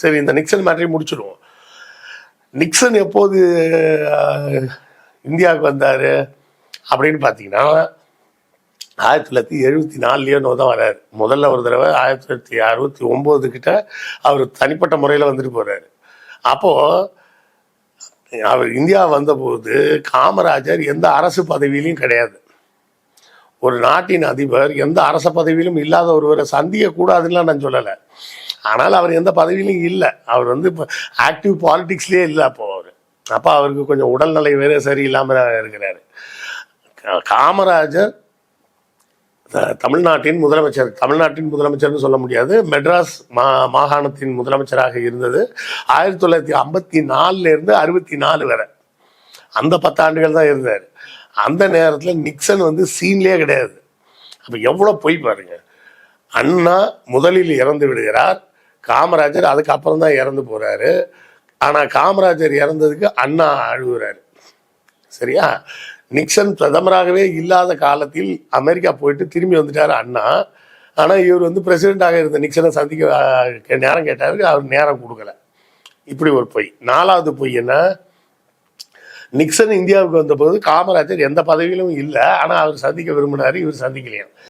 சரி இந்த நிக்சன் மேட்டரை முடிச்சிடுவோம். நிக்சன் எப்போது இந்தியாவுக்கு வந்தார் அப்படின்னு பார்த்தீங்கன்னா ஆயிரத்தி தொள்ளாயிரத்தி எழுபத்தி நாலுலேயோ தான் வராரு. முதல்ல ஒரு தடவை ஆயிரத்தி தொள்ளாயிரத்தி அறுபத்தி ஒம்பது கிட்ட அவர் தனிப்பட்ட முறையில் வந்துட்டு போகிறாரு அப்போது அவர் இந்தியா வந்தபோது காமராஜர் எந்த அரசு பதவியிலையும் கிடையாது. ஒரு நாட்டின் அதிபர் எந்த அரச பதவியிலும் இல்லாத ஒருவரை சந்திக்க கூடாதுன்னு நான் சொல்லலை. ஆனால் அவர் எந்த பதவியிலும் இல்லை. அவர் வந்து இப்போ ஆக்டிவ் பாலிடிக்ஸ்லேயே இல்லை அப்போ அவர். அப்போ அவருக்கு கொஞ்சம் உடல்நிலை வேறு சரியில்லாமல் இருக்கிறாரு. கா- காமராஜர் தமிழ்நாட்டின் முதலமைச்சர் தமிழ்நாட்டின் முதலமைச்சர்னு சொல்ல முடியாது. மெட்ராஸ் மா மாகாணத்தின் முதலமைச்சராக இருந்தது. ஆயிரத்தி தொள்ளாயிரத்தி ஐம்பத்தி நாலுலேருந்து அறுபத்தி நாலு வரை. அந்த பத்தாண்டுகள் தான் இருந்தார். அந்த நேரத்தில் நிக்சன் வந்து சீன்லேயே கிடையாது. அப்போ எவ்வளோ பொய் பாருங்க. அண்ணா முதலில் இறந்து விடுகிறார். காமராஜர் அதுக்கப்புறம் தான் இறந்து போகிறாரு ஆனால் காமராஜர் இறந்ததுக்கு அண்ணா அழுகுறாரு. சரியா? நிக்சன் பிரதமராகவே இல்லாத காலத்தில் அமெரிக்கா போயிட்டு திரும்பி வந்துட்டார் அண்ணா. ஆனால் இவர் வந்து பிரசிடென்டாக இருந்த நிக்சனை சந்திக்க நேரம் கேட்டாருக்கு அவர் நேரம் கொடுக்கல. இப்படி ஒரு பொய். நாலாவது பொய் என்ன? நிக்சன் இந்தியாவுக்கு வந்தபோது காமராஜர் எந்த பதவியிலும் இல்லை. ஆனால் அவர் சந்திக்க விரும்பினார் இவர் சந்திக்கலையாம்.